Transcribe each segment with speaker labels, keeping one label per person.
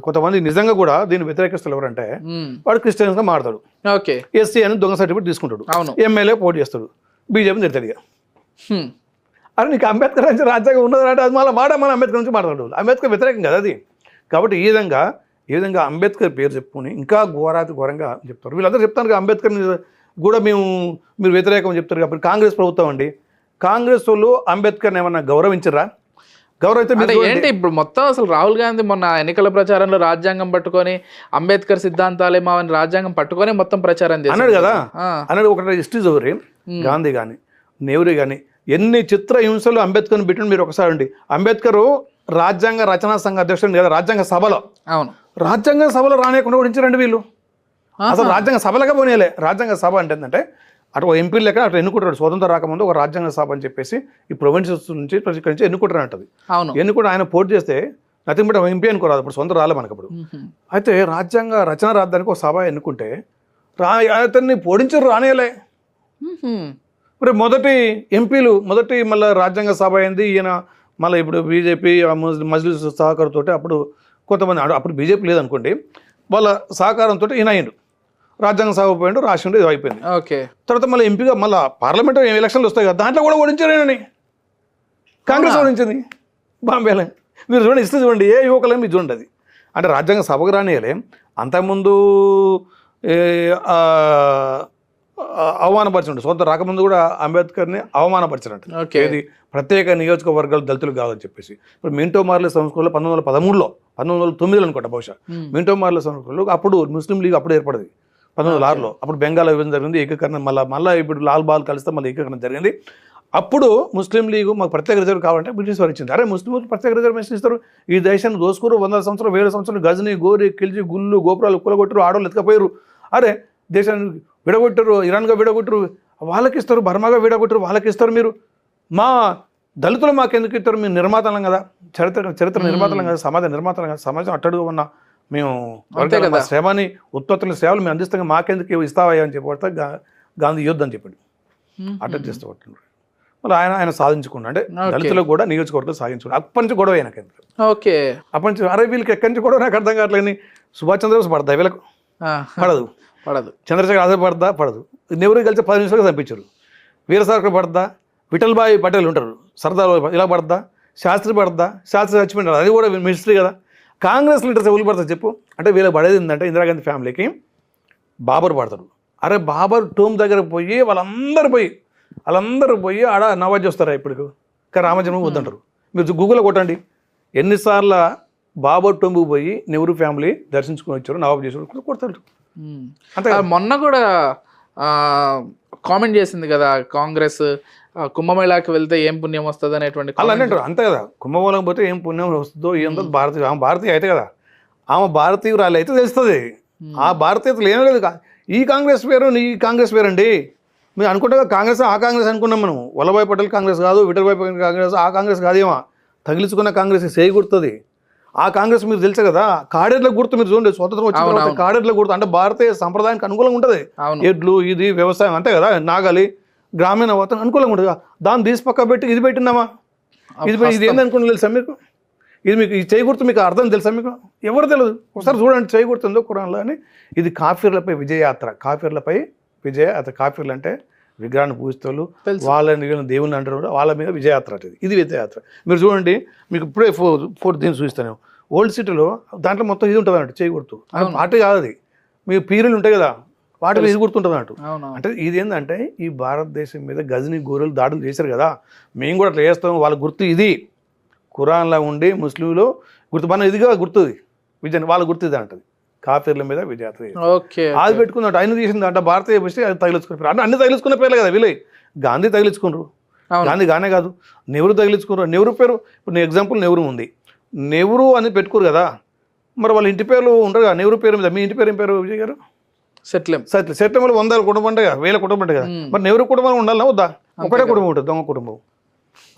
Speaker 1: కొంతమంది నిజంగా కూడా దీన్ని వ్యతిరేకిస్తారు ఎవరంటే వాడు క్రిస్టియన్స్గా మాడతాడు
Speaker 2: ఓకే.
Speaker 1: ఎస్సీ అని దొంగ సర్టిఫికేట్ తీసుకుంటాడు.
Speaker 2: అవును.
Speaker 1: ఎమ్మెల్యే పోటీ చేస్తాడు. బీజేపీ తిడతాడు ఇక. అరే నీకు అంబేద్కర్ నుంచి రాజ్యాంగం ఉన్నది అంటే అది మళ్ళీ మాట మన అంబేద్కర్ నుంచి మాట్లాడు. అంబేద్కర్ వ్యతిరేకం కదా అది. కాబట్టి ఈ విధంగా ఈ విధంగా అంబేద్కర్ పేరు చెప్పుకొని ఇంకా ఘోరాతి ఘోరంగా చెప్తారు. వీళ్ళందరూ చెప్తారు కదా అంబేద్కర్ కూడా మేము మీరు వ్యతిరేకం చెప్తారు కాబట్టి కాంగ్రెస్ ప్రభుత్వం అండి. కాంగ్రెస్ వాళ్ళు అంబేద్కర్ని ఏమన్నా గౌరవించరా?
Speaker 2: ఏంటి ఇప్పుడు మొత్తం అసలు రాహుల్ గాంధీ మొన్న ఎన్నికల ప్రచారంలో రాజ్యాంగం పట్టుకొని అంబేద్కర్ సిద్ధాంతాలే మావని రాజ్యాంగం పట్టుకొని మొత్తం ప్రచారం
Speaker 1: అన్నాడు కదా? అన్నాడు ఒకటి హిస్టరీ చదివి గాంధీ కానీ నెహ్రూ కానీ ఎన్ని చిత్ర హింసలు అంబేద్కర్ని పెట్టిన మీరు ఒకసారి అండి అంబేద్కర్ రాజ్యాంగ రచనా సంఘ అధ్యక్షుడు కదా రాజ్యాంగ సభలో.
Speaker 2: అవును.
Speaker 1: రాజ్యాంగ సభలో రానియకుండా ఓడించారండి వీళ్ళు. అసలు రాజ్యాంగ సభలుగా పోనీయలే. రాజ్యాంగ సభ అంటే ఏంటంటే అటు ఎంపీ లెక్క అటు ఎన్నుకుంటాడు స్వతంత్ర రాకముందు ఒక రాజ్యాంగ సభ అని చెప్పేసి ఈ ప్రొవిన్సెస్ నుంచి ప్రతి ఇక్కడి నుంచి ఎన్నుకుంటారు అంటది.
Speaker 2: అవును.
Speaker 1: ఎన్నుకుంటే ఆయన పోటీ చేస్తే నథింగ్ బట్ ఎంపీ అనుకోరాదు అప్పుడు సొంత రాలే మనకు అప్పుడు. అయితే రాజ్యాంగ రచన రాద్దానికి ఒక సభ ఎన్నుకుంటే రా అతన్ని పోడించరు రానియలే
Speaker 2: మ్మ్.
Speaker 1: మరి మొదటి ఎంపీలు మొదటి మళ్ళీ రాజ్యాంగ సభ అయింది ఈయన మళ్ళీ ఇప్పుడు బీజేపీ మజ్లిస్ సహకారంతో అప్పుడు కొంతమంది అప్పుడు బీజేపీ లేదనుకోండి వాళ్ళ సహకారంతో ఈయన అయ్యిండు. రాజ్యాంగ సభ పోయిండు రాసిండు ఇది అయిపోయింది.
Speaker 2: ఓకే.
Speaker 1: తర్వాత మళ్ళీ ఎంపీగా మళ్ళీ పార్లమెంట్ ఎలక్షన్లు వస్తాయి కదా దాంట్లో కూడా ఓడించారేనని కాంగ్రెస్ ఓడించింది. బాంబేలో. మీరు చూడండి ఇస్తే చూడండి ఏ యువకులని మీరు చూడండి అది. అంటే రాజ్యాంగ సభకు రానియలే అంతకుముందు అవమానపరిచిండు. సొంత రాకముందు కూడా అంబేద్కర్ని అవమానపరిచినట్టు.
Speaker 2: ఓకే.
Speaker 1: ఏది? ప్రత్యేక నియోజకవర్గాలు దళితులు కాదని చెప్పేసి. ఇప్పుడు మింటో మార్లే సంస్కృతిలో పంతొమ్మిది వందల పదమూడులో పంతొమ్మిది వందల తొమ్మిదిలో అనుకుంటా బహుశా. మింటో మార్లే సంస్కృతిలో అప్పుడు ముస్లిం లీగ్ అప్పుడు ఏర్పడింది. పంతొమ్మిది వందల ఆరులో అప్పుడు బెంగాల్ విభజన జరిగింది ఏకీకరణ మళ్ళీ మళ్ళీ ఇప్పుడు లాల్ బాల్ కలిస్తే మళ్ళీ ఏకీకరణ జరిగింది. అప్పుడు ముస్లిం లీగ్ మాకు ప్రత్యేక రిజర్వ్ కావాలంటే బ్రిటిష్ వారు ఇచ్చింది. అరే ముస్లిం ప్రత్యేక రిజర్వేషన్ ఇస్తారు. ఈ దేశాన్ని దోసుకురు వందల సంవత్సరాలు వేల సంవత్సరాలు గజని గోరి కిల్చి గుళ్ళు గోపురాలు కూలగొట్టరు ఆడవాళ్ళు ఎత్తుకపోయారు అరే దేశాన్ని విడగొట్టరు ఇరాన్గా విడగొట్టరు వాళ్ళకి ఇస్తారు బర్మాగా విడగొట్టరు వాళ్ళకి ఇస్తారు మీరు. మా దళితులు మాకు ఎందుకు ఇస్తారు? మేము నిర్మాతలం కదా చరిత్ర చరిత్ర నిర్మాతలం కదా సమాజ నిర్మాతలం కదా సమాజం అట్టడుగు ఉన్న మేము
Speaker 2: అంతే కదా.
Speaker 1: శ్రమని ఉత్పత్తుల సేవలు మేము అందిస్తాం కదా, మాకెందుకు ఇస్తావయ్యా అని చెప్పి పడితే గా- గాంధీ యుద్ధం అని చెప్పాడు. అటెండ్ చేస్తూ పట్టినాడు మళ్ళీ ఆయన ఆయన సాధించుకున్నాడు. అంటే. దళితులకు కూడా నియోజకవర్గం సాధించుకున్నాడు అప్పటి నుంచి గొడవ అయినాక
Speaker 2: ఓకే.
Speaker 1: అప్పటి నుంచి అరే వీళ్ళకి ఎక్కడి నుంచి గొడవ? నాకు అర్థం కావట్లేని సుభాష్ చంద్రబోస్ పడదా వీళ్ళకు? పడదు.
Speaker 2: పడదు.
Speaker 1: చంద్రశేఖర్ ఆజాద్ పడదా? పడదు. నెహ్రూ కలిసి పది నిమిషాలు చంపించారు. వీర సావర్కర్ పడదా? విఠల్బాయి పటేల్ ఉంటారు. సర్దార్ ఇలా పడదా? శాస్త్రి పడదా? శాస్త్రి చచ్చిపోయినారు అది కూడా మిస్టరీ కదా. కాంగ్రెస్ లీడర్స్ ఎవరు పడతారు చెప్పు? అంటే వీళ్ళకి పడేది ఏంటంటే ఇందిరాగాంధీ ఫ్యామిలీకి బాబర్ పడతాడు. అరే బాబర్ టూమ్ దగ్గర పోయి వాళ్ళందరూ పోయి వాళ్ళందరూ పోయి ఆడ నవాజ్ వస్తారా ఇప్పుడు కానీ రామజన్మ వద్దంటారు. మీరు గూగుల్లో కొట్టండి. ఎన్నిసార్లు బాబర్ టూంబుకు పోయి నెహ్రూ ఫ్యామిలీ దర్శించుకొని వచ్చారు నవాబ్ చేసారు కొడతారు. అంతే
Speaker 2: మొన్న కూడా కామెంట్ చేసింది కదా కాంగ్రెస్ కుంభమేళాకి వెళ్తే ఏం పుణ్యం వస్తుంది అనేటువంటి
Speaker 1: అలా. అంటారు. అంతే కదా. కుంభకోణం పోతే ఏం పుణ్యం వస్తుందో ఏందో భారతీయ ఆమె భారతీయ అయితే కదా. ఆమె భారతీయురాలు అయితే తెలుస్తుంది. ఆ భారతీయతలు ఏం లేదు ఈ కాంగ్రెస్ వేరు నీ కాంగ్రెస్ వేరండి మీరు అనుకుంటే కాంగ్రెస్ ఆ కాంగ్రెస్ అనుకున్నాం మనం. వల్లభాయ్ పటేల్ కాంగ్రెస్ కాదు విఠల్భాయ్ పటేల్ కాంగ్రెస్ ఆ కాంగ్రెస్ కాదేమో. తగిలించుకున్న కాంగ్రెస్ చేయి గుర్తుంది. ఆ కాంగ్రెస్ మీరు తెలుసు కదా కాడేర్ల గుర్తు మీరు చూడండి. స్వతంత్రం వచ్చిన తర్వాత. కాడేర్ల గుర్తు అంటే భారతీయ సంప్రదాయానికి అనుకూలంగా ఉంటుంది. ఎడ్లు ఇది వ్యవసాయం అంతే కదా నాగలి. గ్రామీణ వాతావరణం అనుకూలంగా ఉంటుంది. దాన్ని తీసి పక్క పెట్టి ఇది పెట్టినామా ఇది ఇది ఏంది అనుకుని తెలుసా మీకు? ఇది మీకు ఈ చేయి గుర్తు మీకు అర్థం తెలుసా మీకు? ఎవరు తెలియదు. ఒకసారి చూడండి చేయి గుర్తుందో కురాన్లో అని. ఇది కాఫీర్లపై విజయయాత్ర. కాఫీర్లపై విజయయాత్ర. కాఫీర్లు అంటే విగ్రహాన్ని పూజిస్తూ
Speaker 2: తెలుసు.
Speaker 1: వాళ్ళని దేవుని అంటారు వాళ్ళ మీద విజయయాత్ర అంటే ఇది. ఇది విజయయాత్ర. మీరు చూడండి మీకు ఇప్పుడే ఫోర్ ఫోర్ దీన్ని చూపిస్తాను ఓల్డ్ సిటీలో దాంట్లో మొత్తం ఇది ఉంటుంది అన్నట్టు చేయి గుర్తు. అది పార్టీ కాదు అది. మీ పీరులు ఉంటాయి కదా. వాటి మీద ఇది గుర్తుంటుంది అన్నట్టు
Speaker 2: అవును
Speaker 1: అంటే ఇది ఏంటంటే ఈ భారతదేశం మీద గజని గోరెలు దాడులు చేశారు కదా మేము కూడా అట్లా చేస్తాం వాళ్ళ గుర్తు ఇది. ఖురాన్లో ఉండి ముస్లింలు గుర్తు మన ఇదిగా గుర్తుది. విజయ్ వాళ్ళ గుర్తు ఇది అంటది. కాఫీర్ల మీద విజయాత్ర అది పెట్టుకున్నట్టు ఆయన తీసింది అంటే భారతీయ పుష్టి అది తగిలించుకున్న పేరు అంటే అన్ని తగిలించుకున్న పేర్లే కదా వీళ్ళు గాంధీ తగిలించుకున్నారు. గాంధీ గానే కాదు నెహ్రూ తగిలించుకున్నారు. నెహ్రూ పేరు ఇప్పుడు నీ ఎగ్జాంపుల్ నెహ్రూ ఉంది. నెహ్రూ అని పెట్టుకోరు కదా. మరి వాళ్ళ ఇంటి పేర్లు ఉండరు కదా నెహ్రూ పేరు మీద. మీ ఇంటి పేరు ఏం పేరు విజయ్ గారు?
Speaker 2: సెట్లేం.
Speaker 1: సరే సెప్టెంబర్ వందల కుటుంబం అంటే కదా, వేల కుటుంబం అంటే కదా. మరి నెహ్రూ కుటుంబం ఉండాలా వద్దా? ఒకటే కుటుంబం ఉంటుంది దొంగ కుటుంబం.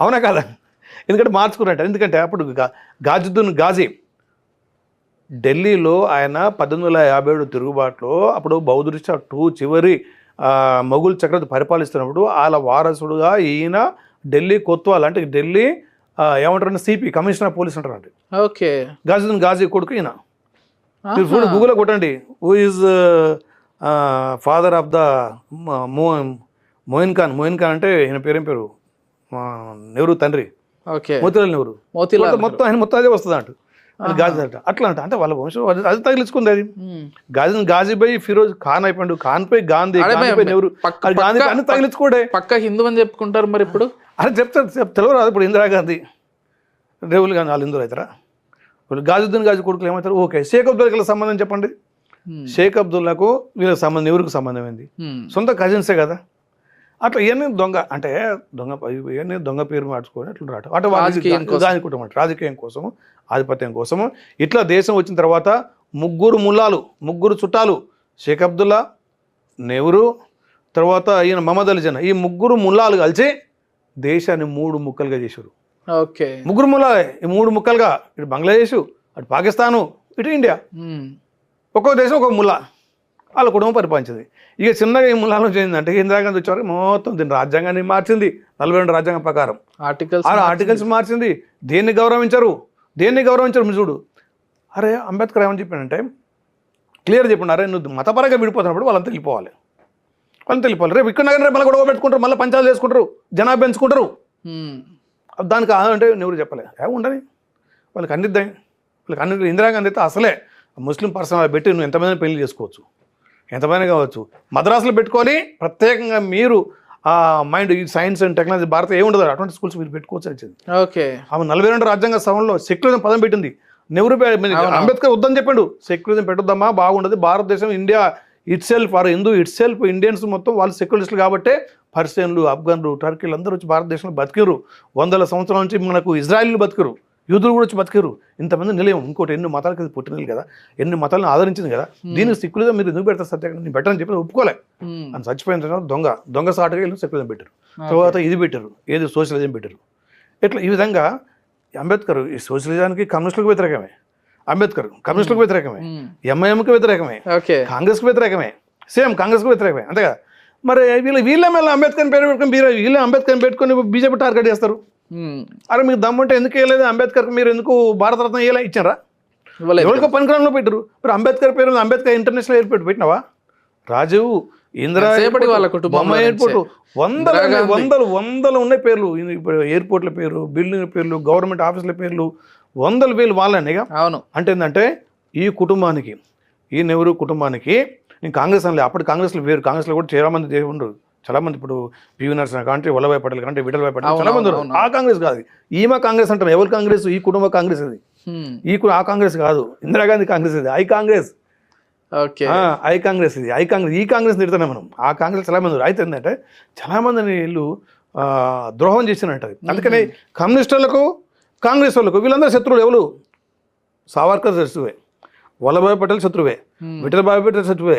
Speaker 1: అవునా కాదా? ఎందుకంటే మార్చుకున్నట్టు. ఎందుకంటే అప్పుడు గాజుద్దీన్ గాజీ ఢిల్లీలో ఆయన పద్దెనిమిది వందల యాభై ఏడు తిరుగుబాటులో అప్పుడు బౌద్ధ టూ చివరి ఆ, మొఘల్ చక్రవర్తి పరిపాలిస్తున్నప్పుడు వాళ్ళ వారసుడుగా ఈయన ఢిల్లీ కొత్వాల్ అంటే ఢిల్లీ ఆ, ఏమంటారంటే సిపి కమిషనర్ పోలీస్ అంటారండి
Speaker 2: ఓకే.
Speaker 1: గాజుద్దీన్ గాజీ కొడుకు ఈయన. మీరు చూడండి గూగుల్లో కొట్టండి. Who is father of the Moin Khan Moin Khan అంటే ఈయన పేరేం పేరు? మా నెహ్రూ తండ్రి.
Speaker 2: ఓకే.
Speaker 1: మోతీలాల్ నెహ్రూ.
Speaker 2: మోతీలాల్
Speaker 1: మొత్తం- మొత్తం ఆయన మొత్తం అదే వస్తుంది అంట గాజీ అంట. అట్లా అంట అంటే వాళ్ళ వంశం అది- తగిలించుకుంది అది. గాజీ గాజీబాయి ఫిరోజ్ ఖాన్ అయిపోయాడు. ఖాన్ పై గాంధీ
Speaker 2: మే-
Speaker 1: నెహ్రూ. గాంధీ
Speaker 2: పక్క-
Speaker 1: అన్ని తగిలించుకోడే.
Speaker 2: పక్క హిందూ అని చెప్పుకుంటారు మరి ఇప్పుడు?
Speaker 1: అరే చెప్తారు చెప్ తెలియదు ఇప్పుడు ఇందిరాగాంధీ రేవులు గాంధీ వాళ్ళు హిందువులు అవుతారా? గాజుద్దీన్ గాజీ కొడుకులు ఏమవుతారు? ఓకే. షేక్ అబ్దుల్లా సంబంధం చెప్పండి. షేక్ అబ్దుల్లాకు వీళ్ళకి సంబంధం ఎవరికి సంబంధం ఏంది?
Speaker 2: ఉమ్.
Speaker 1: సొంత కజిన్సే కదా. అట్లా ఇవన్నీ దొంగ అంటే దొంగ ఇవన్నీ దొంగ పేరు మార్చుకొని అట్లా రావటం. అంటే
Speaker 2: రాజకీయం
Speaker 1: రాజకీయం కోసం ఆధిపత్యం కోసము. ఇట్లా దేశం వచ్చిన తర్వాత ముగ్గురు ముల్లాలు ముగ్గురు చుట్టాలు షేక్ అబ్దుల్లా నెహ్రూ తర్వాత ఈయన మహమ్మద్ అలీ ఈ ముగ్గురు ముల్లాలు కలిసి దేశాన్ని మూడు ముక్కలుగా చేశారు.
Speaker 2: ఓకే.
Speaker 1: ముగ్గురు ముల్లాలే ఈ మూడు ముక్కలుగా ఇటు బంగ్లాదేశ్ అటు పాకిస్తాను ఇటు ఇండియా.
Speaker 2: ఉమ్.
Speaker 1: ఒక్కో దేశం ఒక్కొక్క ముల్లా. వాళ్ళ కుటుంబం పరిపాలించింది. ఇక చిన్నగా ఈ ముల్లాలో చేయిందంటే ఇందిరాగాంధీ వచ్చేవారు మొత్తం దీని రాజ్యాంగాన్ని మార్చింది. నలభై రెండు రాజ్యాంగం ప్రకారం.
Speaker 2: ఆర్టికల్స్
Speaker 1: ఆ ఆర్టికల్స్ మార్చింది. దేన్ని గౌరవించరు? దేన్ని గౌరవించరు చూడు అరే అంబేద్కర్ ఏమని చెప్పాడంటే క్లియర్ చెప్పండి అరే నువ్వు మతపరంగా విడిపోతున్నప్పుడు వాళ్ళంతా వెళ్ళిపోవాలి. వాళ్ళంతా వెళ్ళిపోవాలి. రేపు ఇక్కడ రేపు మళ్ళీ గొడవ పెట్టుకుంటారు మళ్ళీ పంచాలు చేసుకుంటారు జనాభా పెంచుకుంటారు. దానికి అంటే ఎవరు చెప్పలే ఉండని వాళ్ళకి అందిద్దాం వాళ్ళకి అన్ని ఇందిరాగాంధీ అయితే అసలే ముస్లిం పర్సనల్ పెట్టి నువ్వు ఎంతమందిని పెళ్ళి చేసుకోవచ్చు? ఎంతమంది కావచ్చు? మద్రాసులో పెట్టుకొని ప్రత్యేకంగా మీరు ఆ మైండ్ ఈ సైన్స్ అండ్ టెక్నాలజీ భారత ఏముండదు అటువంటి స్కూల్స్ మీరు పెట్టుకోవచ్చు వచ్చింది
Speaker 2: ఓకే.
Speaker 1: ఆమె నలభై రెండు రాజ్యాంగ సభలో సెక్యులరిజం పదం పెట్టింది. నెహ్రూ అంబేద్కర్ వద్దని చెప్పాడు. సెక్యులరిజం పెట్టొద్దమ్మా బాగుండదు. భారతదేశం India itself are Hindu itself Indians మొత్తం వాళ్ళు సెక్యులరిస్టులు కాబట్టే పర్షియన్లు ఆఫ్ఘన్లు టర్కీలు అందరూ వచ్చి భారతదేశంలో బతికిరు వందల సంవత్సరాల నుంచి మనకు ఇజ్రాయిల్ బతికిరు యూదులు కూడా వచ్చి బతికిరు. ఇంతమంది నిలయం. ఇంకోటి ఎన్ని మతాలకు పుట్టినది కదా ఎన్ని మతాలను ఆదరించింది కదా దీన్ని సెక్యులరిజం మీరు ఎందుకు పెడతారు సత్యాగ్రహం? నేను పెట్టని చెప్పి ఒప్పుకోలే. అని చచ్చిపోయిన తర్వాత దొంగ దొంగ సాటుగా వెళ్ళి సెక్యులరిజం పెట్టారు. తర్వాత ఇది పెట్టారు. ఏది? సోషలిజం పెట్టారు. ఇట్లా ఈ విధంగా అంబేద్కర్ ఈ సోషలిజానికి కమ్యూనిస్టులకు వ్యతిరేకమే. అంబేద్కర్ కమ్యూనిస్టులకు వ్యతిరేకమే. ఎంఐఎంకి వ్యతిరేకమే.
Speaker 2: ఓకే.
Speaker 1: కాంగ్రెస్కి వ్యతిరేకమే. సేమ్ కాంగ్రెస్కి వ్యతిరేకమే. అంతే కదా. మరి వీళ్ళు వీళ్ళే మళ్ళీ అంబేద్కర్ పేరు పెట్టుకొని వీళ్ళే అంబేద్కర్ పెట్టుకొని బీజేపీ టార్గెట్ చేస్తారు. అరే మీకు దమ్ముంటే ఎందుకు వేయలేదు? అంబేద్కర్కి మీరు ఎందుకు భారతరత్న వేయలే ఇచ్చారా? ఎవరికో పనికిరాలో పెట్టారు మరి అంబేద్కర్ పేరు అంబేద్కర్ ఇంటర్నేషనల్ ఎయిర్పోర్ట్ పెట్టినావా? రాజీవ్ ఇందిరా ఎయిర్పోర్ట్,
Speaker 2: వాళ్ళ
Speaker 1: బొమ్మ ఎయిర్పోర్ట్. వందలు. వందలు వందలు ఉన్నాయి పేర్లు. ఇప్పుడు ఎయిర్పోర్ట్ల పేరు బిల్డింగ్ పేర్లు గవర్నమెంట్ ఆఫీసుల పేర్లు వందల పేర్లు వాళ్ళని
Speaker 2: అవును.
Speaker 1: అంటే ఏంటంటే ఈ కుటుంబానికి ఈ నెహ్రూ కుటుంబానికి నేను కాంగ్రెస్ అనలే అప్పుడు కాంగ్రెస్లో వేరు కాంగ్రెస్లో కూడా చాలా మంది చేసి ఉండరు చాలా మంది ఇప్పుడు పివి నరసింహ కాంటే వల్లభాయ్ పటేల్ కాంటే విఠలభాయ్ పటేల్ చాలా మంది. ఆ కాంగ్రెస్ కాదు. ఈమె కాంగ్రెస్ అంటారు ఎవరు కాంగ్రెస్? ఈ కుటుంబ కాంగ్రెస్ అది. ఈ ఆ కాంగ్రెస్ కాదు. ఇందిరాగాంధీ కాంగ్రెస్ ఇది I Congress.
Speaker 2: Okay.
Speaker 1: I Congress ఇది. I Congress. ఈ కాంగ్రెస్ తిడుతున్నాం మనం. ఆ కాంగ్రెస్ చాలా మంది. అయితే ఏంటంటే చాలా మందిని వీళ్ళు ఆ, ద్రోహం చేసినట్టు అందుకని కమ్యూనిస్టులకు కాంగ్రెస్ వాళ్ళకు వీళ్ళందరూ శత్రువులు ఎవరు? సావర్కర్ శత్రువే. వల్లభాయ్ పటేల్ శత్రువే. విఠలభాయ్ పటేల్ శత్రువే.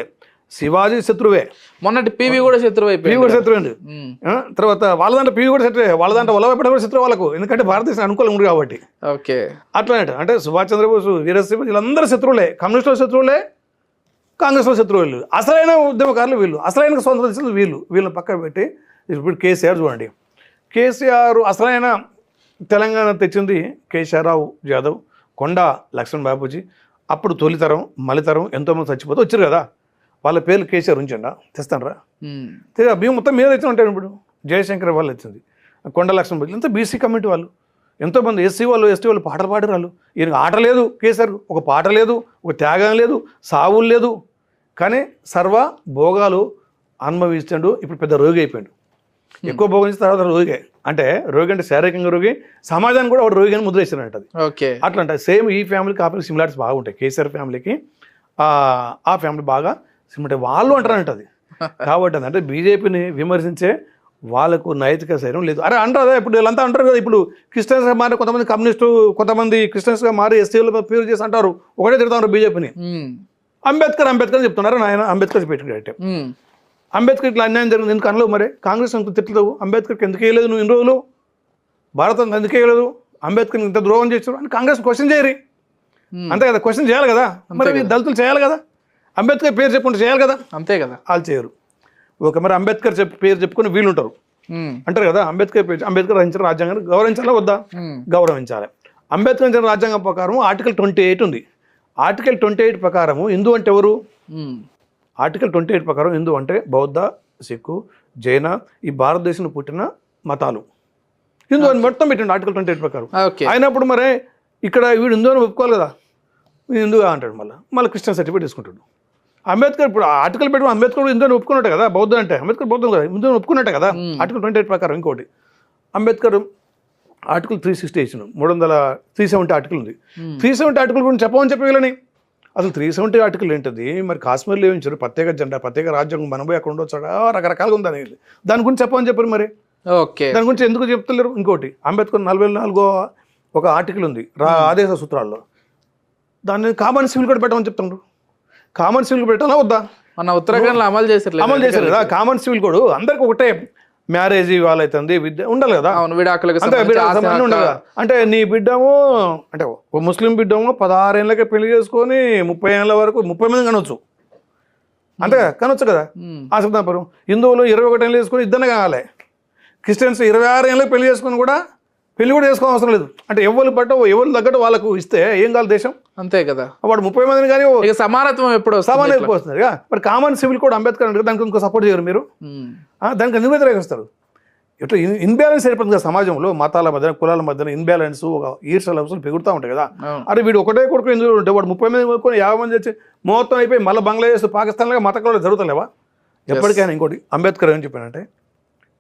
Speaker 1: శివాజీ శత్రువే.
Speaker 2: మొన్నటి పివి కూడా శత్రువు
Speaker 1: పివి కూడా శత్రువే. ఆ, తర్వాత వాళ్ళ దాంట్లో పివి కూడా శత్రువే. వాళ్ళ దాంట్లో వల్లభాయ్ పటేల్ కూడా శత్రువు వాళ్ళకు. ఎందుకంటే భారతదేశం అనుకూలం ఉంది కాబట్టి.
Speaker 2: ఓకే.
Speaker 1: అట్లా అంటే సుభాష్ చంద్రబోస్ వీరసింహ వీళ్ళందరూ శత్రువులే. కమ్యూనిస్టుల శత్రువులే కాంగ్రెస్ శత్రువులు అసలైన ఉద్యమకారులు వీళ్ళు. అసలైన స్వతంత్ర వీళ్ళు. వీళ్ళని పక్కన పెట్టి ఇప్పుడు కేసీఆర్ చూడండి. కేసీఆర్ అసలైన తెలంగాణ తెచ్చింది కేశవరావు యాదవ్ కొండ లక్ష్మణ్ బాబూజీ అప్పుడు తొలితరం మలితరం ఎంతోమంది చచ్చిపోతే వచ్చారు కదా. వాళ్ళ పేర్లు కేసీఆర్ ఉంచండా? తెస్తానరా? మేము మొత్తం మీద తెచ్చి ఉంటారు ఇప్పుడు? జయశంకర్ వాళ్ళు వచ్చింది కొండ లక్ష్మణ్ ఇంత బీసీ కమిటీ వాళ్ళు. ఎంతోమంది ఎస్సీ వాళ్ళు ఎస్టీ వాళ్ళు పాటలు పాడారు వాళ్ళు. ఈయనకు ఆట లేదు కేసీఆర్ ఒక పాట లేదు ఒక త్యాగం లేదు సావులు లేదు. కానీ సర్వ భోగాలు అనుభవిస్తాడు ఇప్పుడు పెద్ద రోగి అయిపోయాడు. ఎక్కువ భోగం తర్వాత రోగే. అంటే రోగి అంటే శారీరకంగా రోగి సమాజానికి కూడా ఒక రోగి అని ముద్ర అది
Speaker 2: ఓకే.
Speaker 1: అట్లా అంటే సేమ్ ఈ ఫ్యామిలీకి ఆ ఫ్యామిలీ సిమిలారిటీస్ బాగుంటాయి. కేసీఆర్ ఫ్యామిలీకి ఆ ఫ్యామిలీ బాగా సిమిలర్ వాళ్ళు అంటారంట అది. కాబట్టి అంటే బీజేపీని విమర్శించే వాళ్ళకు నైతిక శైలం లేదు. అరే అంటారా ఇప్పుడు వీళ్ళంతా అంటారు కదా ఇప్పుడు క్రిస్టియన్స్గా మారి కొంతమంది కమ్యూనిస్టు కొంతమంది క్రిస్టియన్స్గా మారి ఎస్టీల పేరు చేసి అంటారు. ఒకటే తిడతారు బీజేపీని. అంబేద్కర్ అంబేద్కర్ చెప్తున్నారు. నాయన అంబేద్కర్ పెట్టినట్టే
Speaker 2: ఉమ్.
Speaker 1: అంబేద్కర్ ఇట్లా అన్యాయం జరిగింది. ఎందుకు అనలేవు మరి? కాంగ్రెస్ ఎందుకు తిట్టలేవు. అంబేద్కర్కి ఎందుకు వేయలేదు నువ్వు ఇన్ని రోజులు? భారతం ఎందుకు వేయలేదు? అంబేద్కర్ ఇంత ద్రోహం చేశారు అని కాంగ్రెస్ క్వశ్చన్ చేయరు. అంతే కదా క్వశ్చన్ చేయాలి కదా. మరి దళితులు చేయాలి కదా. అంబేద్కర్ పేరు చెప్పుకుంటే చేయాలి కదా?
Speaker 2: అంతే కదా.
Speaker 1: వాళ్ళు చేయరు. ఒక మరి అంబేద్కర్ చెప్పి పేరు చెప్పుకొని వీళ్ళు ఉంటారు. అంటారు కదా అంబేద్కర్ పేరు అంబేద్కర్ రచించిన రాజ్యాంగాన్ని గౌరవించాలా వద్దా. గౌరవించాలి. అంబేద్కర్ రచించిన రాజ్యాంగం ప్రకారం ఆర్టికల్ ట్వంటీ ఎయిట్ ఉంది. ఆర్టికల్ ట్వంటీ ఎయిట్ ప్రకారము హిందూ అంటే ఎవరు. ఆర్టికల్ ట్వంటీ ఎయిట్ ప్రకారం హిందూ అంటే బౌద్ధ సిక్కు జైన ఈ భారతదేశంలో పుట్టిన మతాలు. హిందూ అని మొత్తం పెట్టండి ఆర్టికల్ ట్వంటీ ఎయిట్ ప్రకారం. అయినప్పుడు మరి ఇక్కడ వీడు హిందూ అని ఒప్పుకోవాలి కదా? వీడు హిందువుగా అంటాడు మళ్ళీ. మళ్ళీ క్రిస్టియన్ సర్టిఫికేట్ తీసుకుంటాడు. అంబేద్కర్ ఇప్పుడు ఆర్టికల్ పెట్టి అంబేద్కర్ కూడా హిందూ అని ఒప్పుకున్నట్టు కదా బౌద్ధ అంటే. అంబేద్కర్ బౌద్ధం కదా అని ఒప్పుకున్నట్టే కదా? ఆర్టికల్ ట్వంటీ ఎయిట్ ప్రకారం ఇంకోటి. అంబేద్కర్ ఆర్టికల్ త్రీ సిక్స్టీ ఇచ్చిన మూడు వందల త్రీ సెవెంటీ ఆర్టికల్ ఉంది. త్రీ సెవెంటీ ఆర్టికల్ గురించి చెప్పమని చెప్పి వీళ్ళని అసలు త్రీ సెవెంటీ ఆర్టికల్ ఏంటిది? మరి కాశ్మీర్లో ఏమించారు ప్రత్యేక జెండా ప్రత్యేక రాజ్యాంగం మనబోయి అక్కడ ఉండొచ్చు? రకరకాలుగా ఉంది అనేది. దాని గురించి చెప్పమని చెప్పారు మరి.
Speaker 2: ఓకే.
Speaker 1: దాని గురించి ఎందుకు చెప్తలేరు? ఇంకోటి అంబేద్కర్ నలభై నాలుగో ఒక ఆర్టికల్ ఉంది రా ఆదేశ సూత్రాల్లో. దాన్ని కామన్ సివిల్ కూడా పెట్టమని చెప్తున్నారు కామన్ సివిల్ పెట్టాలా వద్దా?
Speaker 2: మన ఉత్తరాఖండ్ అమలు చేసారు
Speaker 1: అమలు చేశారు. కదా కామన్ సివిల్ కోడ్ అందరికి ఒకటే మ్యారేజ్ ఇవ్వాలైతుంది విద్య ఉండాలి కదా?
Speaker 2: అవును విడాకులకు.
Speaker 1: కదా. అంటే నీ బిడ్డము అంటే ఒక ముస్లిం బిడ్డము పదహారేళ్ళకే పెళ్ళి చేసుకొని ముప్పై ఏళ్ళ వరకు ముప్పై మంది కనొచ్చు. అంతే కదా? కనొచ్చు కదా. ఆశపరం హిందువులు ఇరవై ఒకటి ఏళ్ళు చేసుకొని ఇద్దరినే కావాలి. క్రిస్టియన్స్ ఇరవై ఆరు ఏళ్ళకి పెళ్ళి చేసుకొని కూడా పెళ్ళి కూడా చేసుకోవడం అవసరం లేదు. అంటే ఎవరు పట్ట ఎవరు తగ్గట్టు వాళ్ళకు ఇస్తే ఏం కాదు దేశం?
Speaker 2: అంతే కదా.
Speaker 1: వాడు ముప్పై మందిని కానీ
Speaker 2: సమానత్వం ఎప్పుడు?
Speaker 1: అయిపోతున్నారు కదా. మరి కామన్ సివిల్ కోడ్ అంబేద్కర్ అంటే దానికి ఇంకో సపోర్ట్ చేయరు మీరు. దానికి ఎందుకు వ్యతిరేకిస్తారు? ఇట్లా ఇన్- ఇన్బ్యాలెన్స్ ఏర్పడుతుంది కదా సమాజంలో మతాల మధ్యన కులాల మధ్యన ఇన్బ్యాలెన్స్ ఒక ఈర్షల అవసరం పెరుగుతూ ఉంటాయి కదా. అరే వీడు ఒకటే కొడుకు ఎందుకు ఉంటే వాడు ముప్పై మంది కొనుక్కొని యాభై మంది వచ్చి మొత్తం అయిపోయి మళ్ళీ బంగ్లాదేశ్ పాకిస్తాన్లో మత కలవలు జరుగుతలేవా? ఎప్పటికైనా ఇంకోటి అంబేద్కర్ ఏం చెప్పానంటే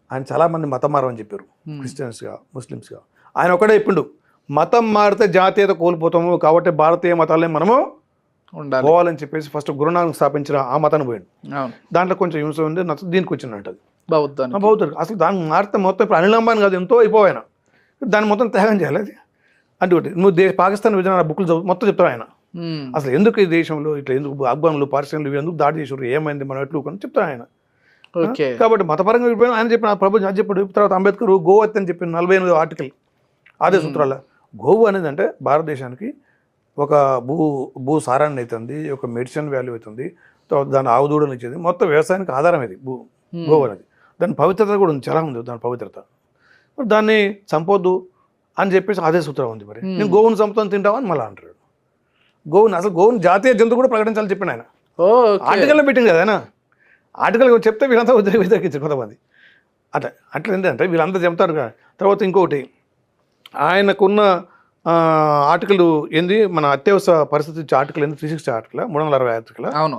Speaker 1: ఆయన చాలామంది మతం మారమని చెప్పారు క్రిస్టియన్స్గా ముస్లిమ్స్గా ఆయన ఒకటే చెప్పిండు మతం మారితే జాతీయత కోల్పోతాము కాబట్టి భారతీయ మతాలనే మనము
Speaker 2: ఉండాలి.
Speaker 1: పోవాలని చెప్పేసి ఫస్ట్ గురునానక్ స్థాపించిన ఆ మతాన్ని పోయిండు.
Speaker 2: అవును.
Speaker 1: దాంట్లో కొంచెం హింస ఉంది నచ్చ దీనికి వచ్చినట్టు అది
Speaker 2: బౌద్ధాన్ని
Speaker 1: బౌద్ధుడు అసలు దాన్ని మారితే మొత్తం ఇప్పుడు అనిల్ అంబానీ కాదు ఎంతో అయిపోయాయన. దాన్ని మొత్తం త్యాగం చేయాలి అది. అంటే ఒకటి నువ్వు దేశ పాకిస్తాన్ విజయనగర బుక్లు మొత్తం చెప్తావు ఆయన. అసలు ఎందుకు ఈ దేశంలో ఇట్లా ఎందుకు ఆఫ్ఘన్లు పార్సియన్లు ఇవి ఎందుకు దాడి చేసారు ఏమైంది మనం ఎట్లు అని చెప్తాను ఆయన.
Speaker 2: ఓకే.
Speaker 1: కాబట్టి మతపరంగా ఆయన చెప్పిన ప్రభు అది చెప్పాడు తర్వాత అంబేద్కర్ గోవత్ అని చెప్పిన నలభై ఎనిమిది ఆర్టికల్ ఆదే సూత్రాల గోవు అనేది అంటే భారతదేశానికి ఒక భూ భూ సారాన్ని అవుతుంది ఒక మెడిసిన్ వాల్యూ అవుతుంది తర్వాత దాని ఆవుదూడని ఇచ్చేది. మొత్తం వ్యవసాయానికి ఆధారం ఇది భూ గోవు అనేది. దాని పవిత్రత కూడా ఉంది చాలా ఉంది దాని పవిత్రత. మరి దాన్ని చంపొద్దు అని చెప్పేసి అదే సూత్రం ఉంది మరి. నేను గోవును చంపుతాను తింటావా అని మళ్ళీ అంటాడు. గోవుని అసలు గోవుని జాతీయ జంతువు కూడా ప్రకటించాలని చెప్పిన ఆయన. ఆర్టికల్లో పెట్టింది కదా ఆయన. ఆర్టికల్ చెప్తే వీళ్ళంతా ఉద్యోగ వ్యతిరేకించారు కొంతమంది. అట్లా అట్లా ఏంటంటే వీళ్ళంతా చెప్తారు కదా. తర్వాత ఇంకొకటి ఆయనకున్న ఆర్టికల్ ఏంది? మన అత్యవసర పరిస్థితి ఆర్టికల్ ఏంది? Three sixty article? మూడు వందల అరవై ఆర్టికల్?
Speaker 2: అవును.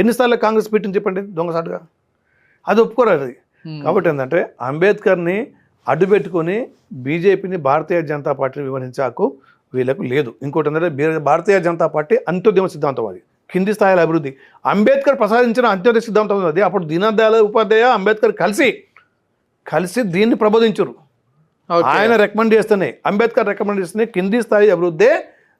Speaker 1: ఎన్నిసార్లు కాంగ్రెస్ పెట్టింది చెప్పండి? దొంగసాటుగా అది ఒప్పుకోరు అది. కాబట్టి ఏంటంటే అంబేద్కర్ని అడ్డు పెట్టుకొని బీజేపీని భారతీయ జనతా పార్టీని వివరించే హక్కు వీళ్ళకు లేదు. ఇంకోటి ఏంటంటే భారతీయ జనతా పార్టీ అంత్యోద్యమ సిద్ధాంతం అది. కింది స్థాయిల అభివృద్ధి. అంబేద్కర్ ప్రసాదించిన అంత్యోదయ సిద్ధాంతం అది. అప్పుడు దీనదయాళ ఉపాధ్యాయ అంబేద్కర్ కలిసి కలిసి దీన్ని ప్రబోధించరు. ఆయన రికమెండ్ చేస్తేనే అంబేద్కర్ రికమెండ్ చేస్తేనే కింది స్థాయి అభివృద్ధే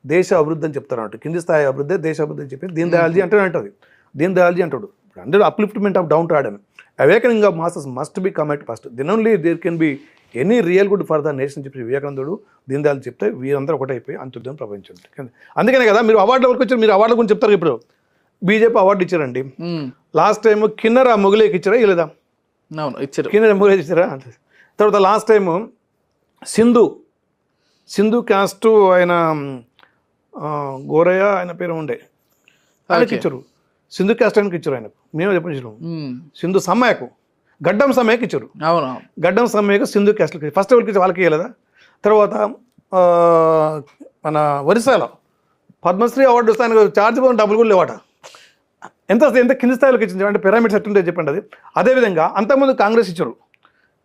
Speaker 1: దేశ అభివృద్ధి అని చెప్తారు కింది స్థాయి అభివృద్ధి దేశ అభివృద్ధి అని చెప్పి దీన్ దయాల్జీ అంటే అంటది. దీన్ దయాల్జీ అంటాడు. అందరూ upliftment of downtrodden awakening of masses must be commit first then only there can be any real good for the nation చెప్పి వివేకానందుడు దీన్ దయాల్ చెప్తే వీరందరూ ఒకటైపోయి అంత్యోదయం ప్రపంచం అందుకనే కదా మీరు అవార్డు ఎవరికి వచ్చారు. మీరు అవార్డుల గురించి చెప్తారు ఇప్పుడు. బీజేపీ అవార్డు ఇచ్చారండి. లాస్ట్ టైం కిన్నర మొగులేకి ఇచ్చారా? ఇలేదా
Speaker 2: అవును ఇచ్చారు.
Speaker 1: కిన్నెర మూవీ చూసారా తర్వాత last time Sindhu. Sindhu caste ఆయన గోరయ్య ఆయన పేరు ఉండే. ఆయనకి. ఇచ్చారు. సింధు క్యాస్ట్ ఆయనకి ఇచ్చారు ఆయనకు. మేమే చెప్పించాము
Speaker 2: ఉమ్.
Speaker 1: సింధు సమ్మయ్యకు గడ్డం సమ్మయ్యకి ఇచ్చారు.
Speaker 2: అవును.
Speaker 1: గడ్డం సమ్మయ్యకు సింధు క్యాస్ట్కి ఫస్ట్ ఎవరికి? వాళ్ళకి ఇవ్వలేదా తర్వాత మన ఒరిస్సాలో పద్మశ్రీ అవార్డు వస్తే ఆయనకు ఛార్జ్ పోయిన డబ్బులు కూడా లేవాట. ఎంత ఎంత కింది స్థాయిలోకి ఇచ్చింది? అంటే పిరమిడ్స్ ఎట్టుంటే చెప్పండి అది. అదేవిధంగా అంతకుముందు కాంగ్రెస్ ఇచ్చారు.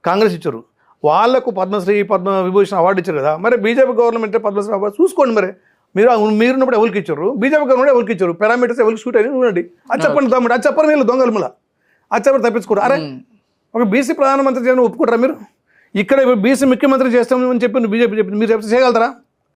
Speaker 1: కాంగ్రెస్ ఇచ్చారు. వాళ్ళకు పద్మశ్రీ పద్మ విభూషణ్ అవార్డు ఇచ్చారు కదా. మరి బీజేపీ గవర్నమెంట్ పద్మశ్రీ అవార్డు చూసుకోండి మరి. మీరు మీరున్నప్పుడు ఎవరికి ఇచ్చారు? బీజేపీ గవర్నమెంట్ ఎవరికి ఇచ్చారు? పారామీటర్స్ ఎవరికి షూట్ అని చూడండి. అది చెప్పండి తమ్ముడు. అది చెప్పరు వీళ్ళు దొంగలు మళ్ళీ. అది చెప్పరు తప్పించుకోరు. అరే. ఒక బీసీ ప్రధానమంత్రి చేయడం ఒప్పుకుంటారా మీరు? ఇక్కడ బీసీ ముఖ్యమంత్రి చేస్తామని చెప్పి బీజేపీ చెప్పింది. మీరు చేయగలుగుతారా?